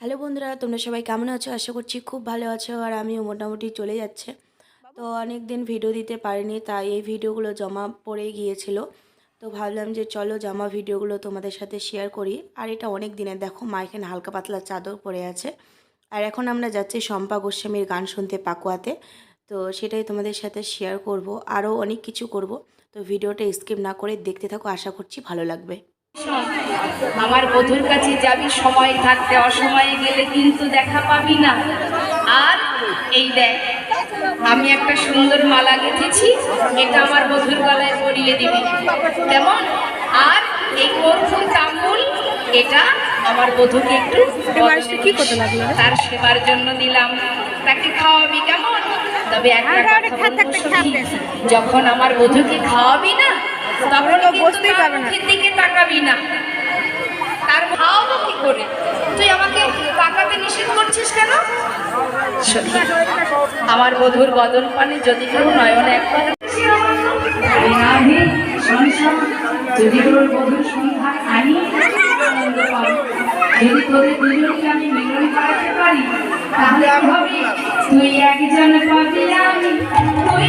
Hello বন্ধুরা, তোমরা সবাই কেমন আছো? আশা করছি খুব ভালো আছো আর আমিও মোটামুটি চলে যাচ্ছে। তো অনেক দিন ভিডিও দিতে পারিনি, তাই এই ভিডিওগুলো জমা পড়ে গিয়েছিল। তো ভাবলাম যে চলো জামা ভিডিওগুলো তোমাদের সাথে শেয়ার করি। আর এটা অনেক দিনের দেখো মা এখানে হালকা পাতলা চাদর পরে আছে। আর এখন আমরা যাচ্ছি শম্পা গোস্বামীর গান শুনতে পাকুয়াতে। তো সেটাই তোমাদের সাথে শেয়ার করব আরও অনেক কিছু করব। তো ভিডিওটা স্কিপ না করে দেখতে থাকো, আশা করছি ভালো লাগবে। আমার বধুর কাছে যাবি সময় থাকতে অসময়ে গেলে কিন্তু দেখা পাবি না। আর এই দেখ আমি একটা সুন্দর মালা গেঁথেছি এটা আমার বধুর গলায় পরিয়ে দিবি। কেমন? আর এই কর্পূর তাম্বুল এটা আমার বধুকে একটু কি করতে লাগল তার সেবার জন্য দিলাম। তাকে খাওয়াবি কেমন? তবে। যখন আমার বধুকে খাওয়াবি না তখন তো কিন্তু বসতেই তার পারবে না। দিকে তাকাবি না। তার খাওয়াবো কি করে। তুই আমাকে তাকাতে নিষেধ করছিস কেন? সত্যি, আমার বধুর বদন পানে যদি কেউ নয়নে একবার বিনাহে যদি তোর বধুর সন্ধান আনি যদি তোদের দুজনকে আমি মিলন করাতে পারি তাহলে তুই একজন পাবি আমি। তুই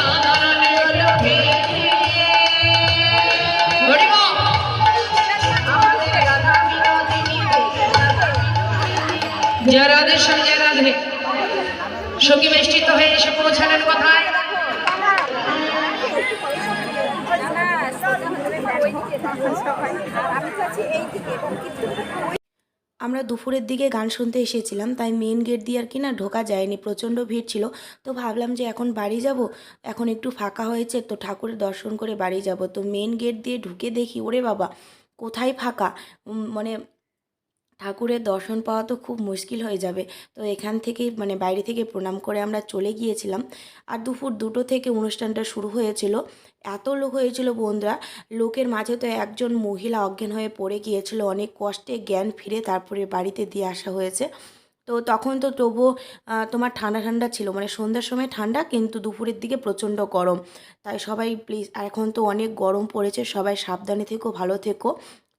বেষ্টিত হয়ে এসে পৌঁছানোর কথায়? আমরা দুপুরের দিকে গান শুনতে এসেছিলাম, তাই মেন গেট দিয়ে আর কি না ঢোকা যায়নি, প্রচণ্ড ভিড় ছিল। তো ভাবলাম যে এখন বাড়ি যাব, এখন একটু ফাঁকা হয়েছে, তো ঠাকুরের দর্শন করে বাড়ি যাব। তো মেন গেট দিয়ে ঢুকে দেখি, ওরে বাবা, কোথায় ফাঁকা? মানে ঠাকুরের দর্শন পাওয়া তো খুব মুশকিল হয়ে যাবে। তো এখান থেকেই মানে বাইরে থেকে প্রণাম করে আমরা চলে গিয়েছিলাম। আর দুপুর দুটো থেকে অনুষ্ঠানটা শুরু হয়েছিল। এত লোক হয়েছিল বন্ধুরা। লোকের মাঝে তো একজন মহিলা অজ্ঞান হয়ে পড়ে গিয়েছিল। অনেক কষ্টে জ্ঞান ফিরে তারপরে বাড়িতে দিয়ে আসা হয়েছে। তো তখন তো তবুও তোমার ঠান্ডা ঠান্ডা ছিল। মানে সন্ধ্যার সময় ঠান্ডা, কিন্তু দুপুরের দিকে প্রচণ্ড গরম। তাই সবাই, প্লিজ এখন তো অনেক গরম পড়েছে। সবাই সাবধানে থেকো, ভালো থেকো।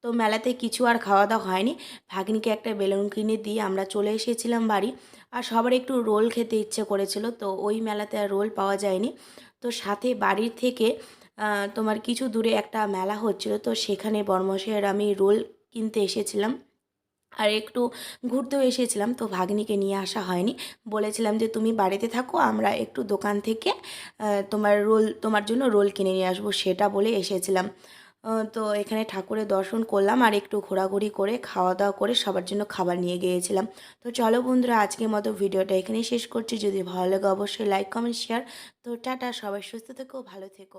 তো মেলাতে কিছু আর খাওয়া দাওয়া হয়নি। ভাগ্নিকে একটা বেলুন কিনে দিয়ে আমরা চলে এসেছিলাম বাড়ি। আর সবার একটু রোল খেতে ইচ্ছে করেছিল, তো ওই মেলাতে আর রোল পাওয়া যায়নি। তো সাথে বাড়ির থেকে তোমার কিছু দূরে একটা মেলা হচ্ছিল, তো সেখানে বর্মশের আমি রোল কিনতে এসেছিলাম। আর একটু ঘুরতেও এসেছিলাম, তো ভাগ্নিকে নিয়ে আসা হয়নি। বলেছিলাম যে, তুমি বাড়িতে থাকো, আমরা একটু দোকান থেকে তোমার রোল, তোমার জন্য রোল কিনে নিয়ে আসব। সেটা বলে এসেছিলাম। তো এখানে ঠাকুরের দর্শন করলাম আর একটু ঘোরাঘুরি করে খাওয়া দাওয়া করে সবার জন্য খাবার নিয়ে গিয়েছিলাম। তো চলো বন্ধুরা, আজকের মতো ভিডিওটা এখানেই শেষ করছি। যদি ভালো লাগে অবশ্যই লাইক কমেন্ট শেয়ার তো টাটা, সবাই সুস্থ থেকো, ভালো থেকো।